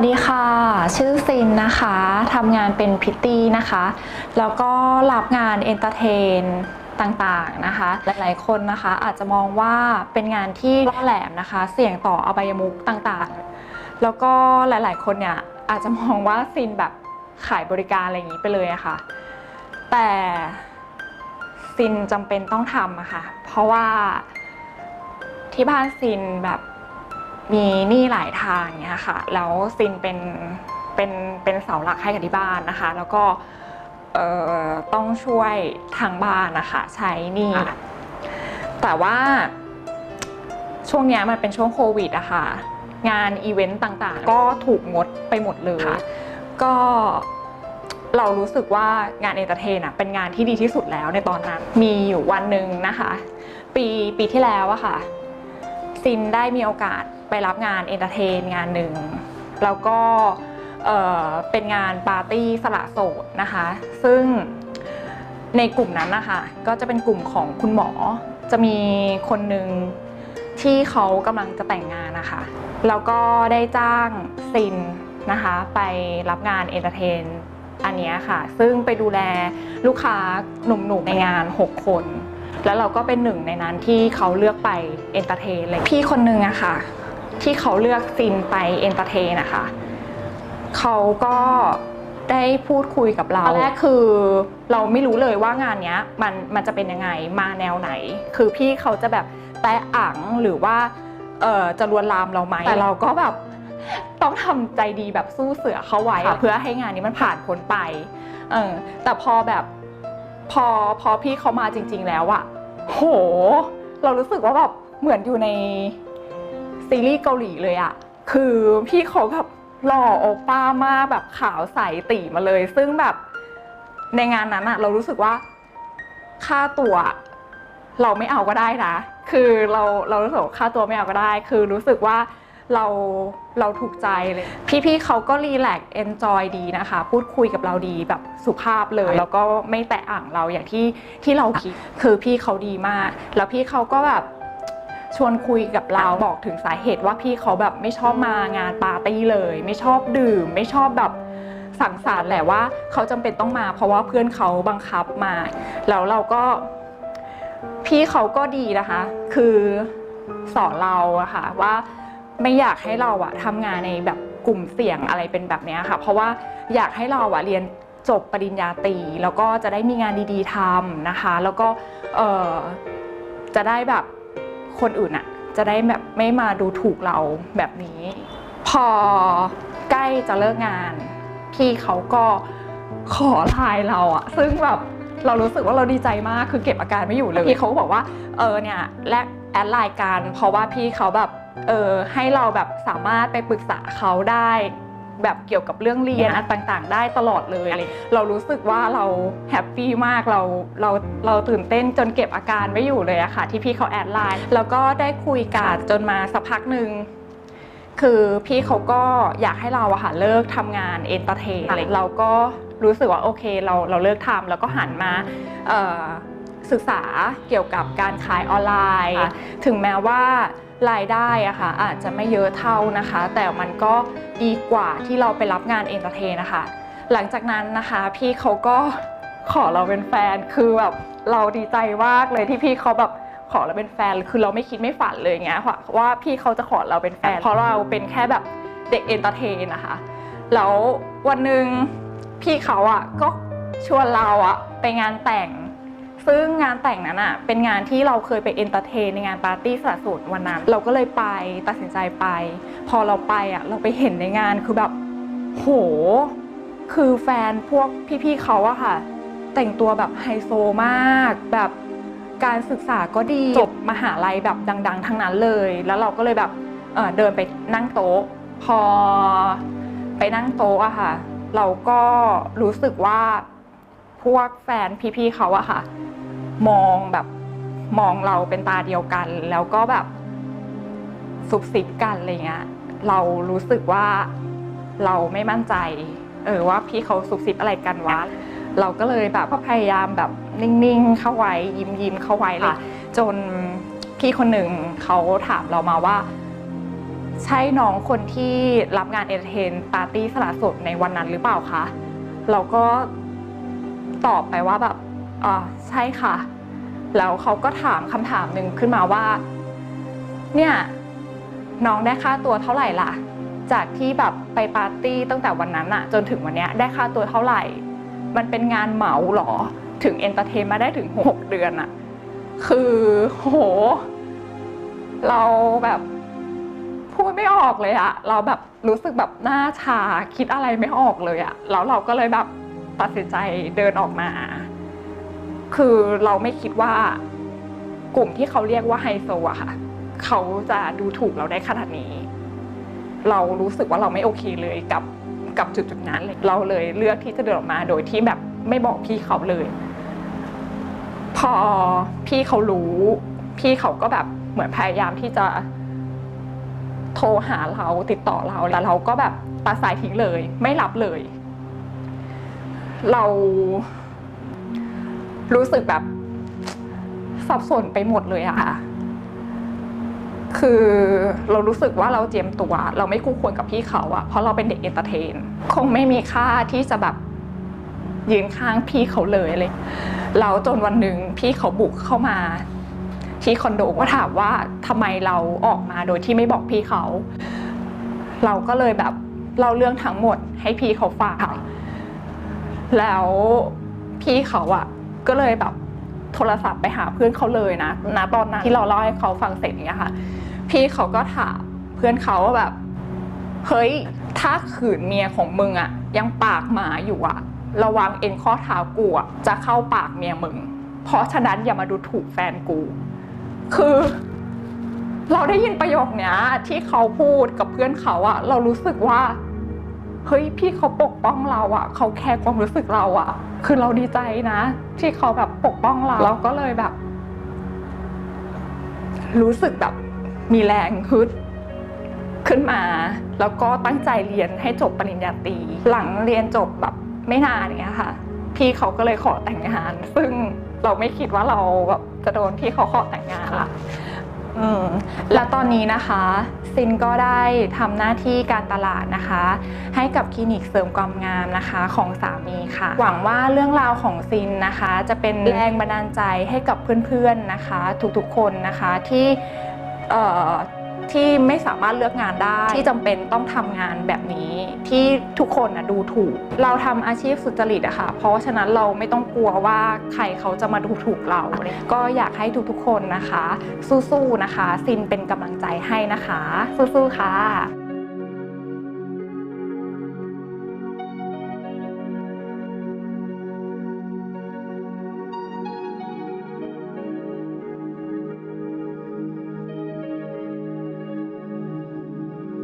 วัสดีค่ะ ชื่อซินนะคะทำงานเป็นพิตตี้นะคะ แล้วก็รับงานเอนเตอร์เทนต่างๆนะคะ หลายๆคนนะคะ อาจจะมองว่าเป็นงานที่ล่อแหลมนะคะ เสี่ยงต่ออบายมุขต่างๆ แล้วก็หลายๆคนเนี่ยอาจจะมองว่าซินแบบขายบริการอะไรอย่างนี้ไปเลยอะค่ะ แต่ซินจำเป็นต้องทำอะค่ะ เพราะว่าที่บ้านซินแบบ มีหนี้หลายทางเนี่ยค่ะแล้วซินเป็นเป็นเป็นเสาหลักให้กับที่บ้านนะคะ แล้วก็เอ่อต้องช่วยทางบ้านนะคะใช้หนี้แต่ว่าช่วงเนี้ยมันเป็นช่วงโควิดอะค่ะงานอีเวนต์ต่างๆ ก็ถูกงดไปหมดเลย ก็เรารู้สึกว่างานเอนเตอร์เทนอะเป็นงานที่ดีที่สุดแล้วในตอนนั้น มีอยู่วันหนึ่งนะคะ ปีปีที่แล้วอะค่ะ ซินได้มีโอกาส ไปรับงานเอนเตอร์เทนงานหนึ่ง แล้วก็เอ่อเป็นงานปาร์ตี้สละโสดนะคะ ซึ่งในกลุ่มนั้นนะคะก็จะเป็นกลุ่มของคุณหมอ จะมีคนหนึ่งที่เขากำลังจะแต่งงานนะคะ แล้วก็ได้จ้างซินนะคะ ไปรับงานเอนเตอร์เทนอันนี้ค่ะ ซึ่งไปดูแลลูกค้าหนุ่มๆในงาน 6 คน แล้วเราก็เป็นหนึ่งในนั้นที่เขาเลือกไปเอนเตอร์เทนเลยพี่คนนึงอะค่ะ ที่เขาเลือกซินไปเอนเตอร์เทนนะคะเขาก็ได้พูดคุยกับเราตอนแรกคือเราไม่รู้เลยว่างานเนี้ยมันมันจะเป็นยังไงมาแนวไหน คือพี่เขาจะแบบแตะอังหรือว่าเออจะลวนลามเราไหมแต่เราก็แบบต้องทำใจดีแบบสู้เสือเขาไว้อะเพื่อให้งานนี้มันผ่านพ้นไปเออแต่พอแบบพอพอพี่เขามาจริง ๆ แล้วอะโห เรารู้สึกว่าแบบเหมือนอยู่ใน ซีรีส์เกาหลีเลยอะคือพี่เขาแบบหล่อโอป้ามากแบบขาวใสตีมาเลย ซึ่งแบบในงานนั้นอะเรารู้สึกว่าค่าตัวเราไม่เอาก็ได้นะ คือเราเรารู้สึกค่าตัวไม่เอาก็ได้ คือรู้สึกว่าเราเราถูกใจเลย พี่ๆเขาก็รีแลกซ์เอนจอยดีนะคะ พูดคุยกับเราดีแบบสุภาพเลย แล้วก็ไม่แตะอ่างเราอย่างที่ที่เราคิด คือพี่เขาดีมาก แล้วพี่เขาก็แบบ ชวนคุยกับเราบอกถึงสาเหตุว่าพี่เขาแบบไม่ชอบมางานปาร์ตี้เลย ไม่ชอบดื่ม ไม่ชอบแบบสังสรรค์แหละว่าเขาจำเป็นต้องมา เพราะว่าเพื่อนเขาบังคับมา แล้วเราก็ พี่เขาก็ดีนะคะ คือสอนเราอะค่ะว่าไม่อยากให้เราอะทำงานในแบบกลุ่มเสี่ยงอะไรเป็นแบบนี้ค่ะ เพราะว่าอยากให้เราอะเรียนจบปริญญาตรีแล้วก็จะได้มีงานดีๆทำนะคะ แล้วก็จะได้แบบ คนอื่นอะจะได้แบบไม่มาดูถูกเราแบบนี้ พอใกล้จะเลิกงาน พี่เขาก็ขอไลน์เราอะซึ่งแบบเรารู้สึกว่าเราดีใจมากคือเก็บอาการไม่อยู่เลยพี่เขาก็บอกว่าเออเนี่ยแลกแอดไลน์กันเพราะว่าพี่เขาแบบเออให้เราแบบสามารถไปปรึกษาเขาได้ แบบเกี่ยวกับเรื่องเรียนอะไรต่างๆ ได้ตลอดเลยอะไรเรารู้สึกว่าเราแฮปปี้มากเราเราเราตื่นเต้นจนเก็บอาการไม่อยู่เลยอะค่ะ ที่พี่เขาแอดไลน์แล้วก็ได้คุยกันจนมาสักพักหนึ่งคือพี่เขาก็อยากให้เราอะค่ะเลิกทำงานเอนเตอร์เทนอะไรเราก็รู้สึกว่าโอเคเราเราเลิกทำแล้วก็หันมาเอ่อศึกษาเกี่ยวกับการขายออนไลน์ ถึงแม้ว่า รายได้อะค่ะอาจจะไม่เยอะเท่านะคะ แต่มันก็ดีกว่าที่เราไปรับงานเอนเตอร์เทนนะคะ หลังจากนั้นนะคะพี่เขาก็ขอเราเป็นแฟนคือแบบเราดีใจมากเลยที่พี่เขาแบบขอเราเป็นแฟนคือเราไม่คิดไม่ฝันเลยเงี้ยค่ะว่าพี่เขาจะขอเราเป็นแฟน เพราะเราเป็นแค่แบบเด็กเอนเตอร์เทนนะคะแล้ววันหนึ่งพี่เขาอะก็ชวนเราอะไปงานแต่ง ซึ่งงานแต่งนั้นอะเป็นงานที่เราเคยไปเอนเตอร์เทนในงานปาร์ตี้สละโสดวันนั้น เราก็เลยไปตัดสินใจไป พอเราไปอะเราไปเห็นในงานคือแบบโห คือแฟนพวกพี่ๆเขาอะค่ะ แต่งตัวแบบไฮโซมาก แบบการศึกษาก็ดีจบมหาลัยแบบดัง ๆ ทั้งนั้นเลย แล้วเราก็เลยแบบเเดินไปนั่งโต๊ะ พอไปนั่งโต๊ะอะค่ะ เราก็รู้สึกว่าพวกแฟนพี่ๆเขาอะค่ะ มองแบบมองเราเป็นตาเดียวกัน แล้วก็แบบซุบซิบกันอะไรเงี้ยเรารู้สึกว่าเราไม่มั่นใจ เออว่าพี่เขาซุบซิบอะไรกันวะเราก็เลยแบบก็พยายามแบบนิ่งๆ เข้าไว้ยิ้มยิ้มๆเข้าไว้เลยจนพี่คนหนึ่งเขาถามเรามาว่า ใช่น้องคนที่รับงานเอนเตอร์เทนปาร์ตี้สละโสดในวันนั้นหรือเปล่าคะเราก็ตอบไปว่าแบบ อ่าใช่ค่ะ แล้วเขาก็ถามคำถามหนึ่งขึ้นมาว่า เนี่ยน้องได้ค่าตัวเท่าไหร่ล่ะ จากที่แบบไปปาร์ตี้ตั้งแต่วันนั้นอะจนถึงวันนี้ได้ค่าตัวเท่าไหร่ มันเป็นงานเหมาเหรอ ถึงเอนเตอร์เทนมาได้ถึงหกเดือนอะคือโห เราแบบพูดไม่ออกเลยอะเราแบบรู้สึกแบบหน้าชาคิดอะไรไม่ออกเลยอะแล้วเราก็เลยแบบตัดสินใจเดินออกมา คือเราไม่คิดว่ากลุ่มที่เขาเรียกว่าไฮโซอะค่ะ เขาจะดูถูกเราได้ขนาดนี้ เรารู้สึกว่าเราไม่โอเคเลยกับกับจุดจุดนั้นเลยเราเลยเลือกที่จะเดินออกมาโดยที่แบบไม่บอกพี่เขาเลย พอพี่เขารู้ พี่เขาก็แบบเหมือนพยายามที่จะโทรหาเราติดต่อเราแล้วเราก็แบบตัดสายทิ้งเลย ไม่รับเลย เรา รู้สึกแบบสับสนไปหมดเลยอะค่ะ คือเรารู้สึกว่าเราเจียมตัว เราไม่คู่ควรกับพี่เขาอะเพราะเราเป็นเด็กเอนเตอร์เทน คงไม่มีค่าที่จะแบบยืนข้างพี่เขาเลยเลยแล้วจนวันหนึ่งพี่เขาบุกเข้ามา ที่คอนโดก็ถามว่าทำไมเราออกมาโดยที่ไม่บอกพี่เขา เราก็เลยแบบเล่าเรื่องทั้งหมดให้พี่เขาฟังแล้วพี่เขาอะ ก็เลยแบบโทรศัพท์ไปหาเพื่อนเขาเลยนะณตอนนั้นที่เราเล่าให้เขาฟังเสร็จอย่างเงี้ยค่ะ พี่เขาก็ถามเพื่อนเขาว่าแบบเฮ้ยถ้าขืนเมียของมึงอะยังปากหมาอยู่อะระวังเอ็นข้อเท้ากูอะจะเข้าปากเมียมึง เพราะฉะนั้นอย่ามาดูถูกแฟนกู คือ เราได้ยินประโยคเนี้ยที่เขาพูดกับเพื่อนเขาอะเรารู้สึกว่า เฮ้ยพี่เขาปกป้องเราอะเขาแคร์ความรู้สึกเราอะคือเราดีใจนะ ที่เขาแบบปกป้องเราเราก็เลยแบบ รู้สึกแบบมีแรงฮึดขึ้นมา แล้วก็ตั้งใจเรียนให้จบปริญญาตรีหลังเรียนจบแบบไม่นานเนี้ยค่ะ พี่เขาก็เลยขอแต่งงาน ซึ่งเราไม่คิดว่าเราแบบจะโดนพี่เขาขอแต่งงานละ อืมแล้วตอนนี้นะคะซินก็ได้ทำหน้าที่การตลาดนะคะ ให้กับคลินิกเสริมความงามนะคะของสามีค่ะ หวังว่าเรื่องราวของซินนะคะ จะเป็นแรงบันดาลใจให้กับเพื่อนๆนะคะ ทุกๆคนนะคะที่ ที่ไม่สามารถเลือกงานได้ ที่จำเป็นต้องทำงานแบบนี้ที่ทุกคนนะดูถูก เราทำอาชีพสุจริตอะค่ะ เพราะฉะนั้นเราไม่ต้องกลัวว่าใครเขาจะมาดูถูกเรา ก็อยากให้ทุกๆคนนะคะ สู้ๆนะคะ ซินเป็นกำลังใจให้นะคะ สู้ๆค่ะ